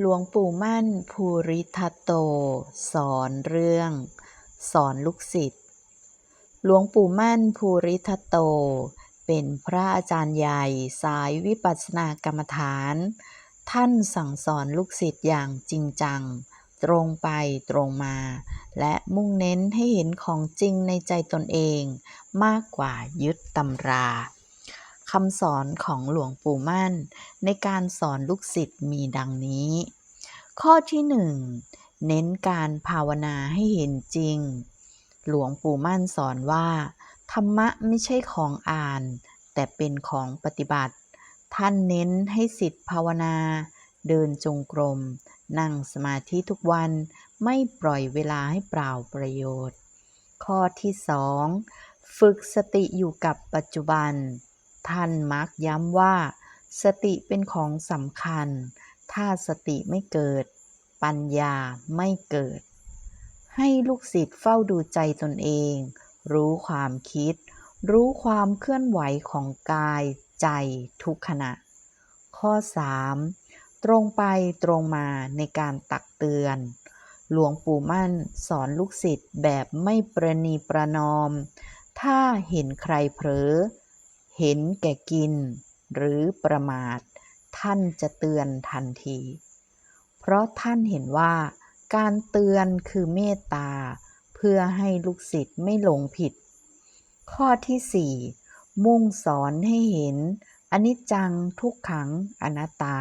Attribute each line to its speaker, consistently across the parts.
Speaker 1: หลวงปู่มั่นภูริทัตโต สอนเรื่อง สอนลูกศิษย์หลวงปู่มั่นภูริทัตโต เป็นพระอาจารย์ใหญ่สายวิปัสสนากรรมฐาน ท่านสั่งสอนลูกศิษย์อย่างจริงจัง ตรงไปตรงมา และมุ่งเน้นให้เห็นของจริงในใจตนเอง มากกว่ายึดตำรา คำสอนของหลวงปู่มั่น ในการสอนลูกศิษย์มีดังนี้ ข้อที่หนึ่งเน้นการภาวนาให้เห็นจริง หลวงปู่มั่นสอนว่า ธรรมะไม่ใช่ของอ่าน แต่เป็นของปฏิบัติ ท่านเน้นให้สิทธิภาวนา เดินจงกรม นั่งสมาธิทุกวันไม่ปล่อยเวลาให้เปล่าประโยชน์ ข้อที่สองฝึกสติอยู่กับปัจจุบัน ท่านมักย้ำว่า สติเป็นของสำคัญ ถ้าสติไม่เกิด ปัญญาไม่เกิด ให้ลูกศิษย์เฝ้าดูใจตนเอง รู้ความคิด รู้ความเคลื่อนไหวของกายใจทุกขณะ ข้อ 3. ตรงไปตรงมาในการตักเตือน หลวงปู่มั่นสอนลูกศิษย์แบบไม่ประนีประนอม ถ้าเห็นใครเผลอ เห็นแก่กิน หรือประมาท ท่านจะเตือนทันที เพราะท่านเห็นว่า การเตือนคือเมตตา เพื่อให้ลูกศิษย์ไม่หลงผิด ข้อที่4มุ่งสอนให้เห็นอนิจจังทุกขังอนัตตา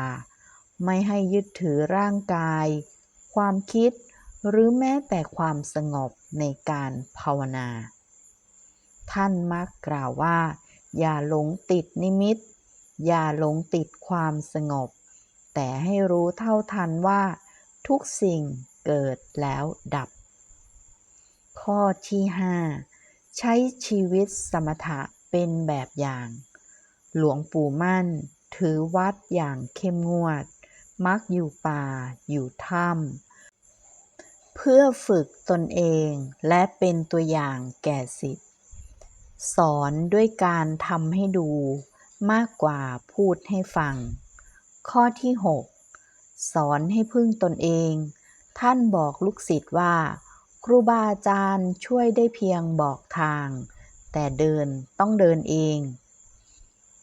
Speaker 1: ไม่ให้ยึดถือร่างกาย ความคิดหรือแม้แต่ความสงบในการภาวนา ท่านมักกล่าวว่า อย่าหลงติดนิมิต อย่าหลงติดความสงบ แต่ให้รู้เท่าทันว่า ทุกสิ่งเกิดแล้วดับ ข้อที่ 5 ใช้ชีวิตสมถะเป็นแบบอย่าง หลวงปู่มั่น ถือวัดอย่างเข้มงวด มักอยู่ป่า อยู่ถ้ำเพื่อฝึกตนเองและเป็นตัวอย่างแก่ศิษย์ สอนด้วยการทำให้ดูมากกว่าพูดให้ฟัง ข้อที่ 6 สอนให้พึ่งตนเอง ท่านบอกลูกศิษย์ว่า ครูบาอาจารย์ช่วยได้เพียงบอกทาง แต่เดินต้องเดินเอง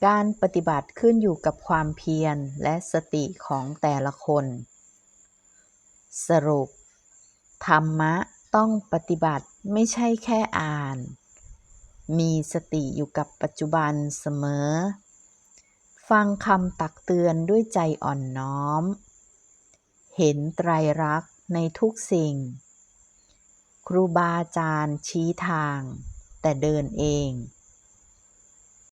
Speaker 1: การปฏิบัติขึ้นอยู่กับความเพียรและสติของแต่ละคน สรุป ธรรมะต้องปฏิบัติไม่ใช่แค่อ่าน มีสติอยู่กับปัจจุบันเสมอ ฟังคำตักเตือนด้วยใจอ่อนน้อม เห็นไตรรักษ์ในทุกสิ่ง ครูบาอาจารย์ชี้ทาง แต่เดินเอง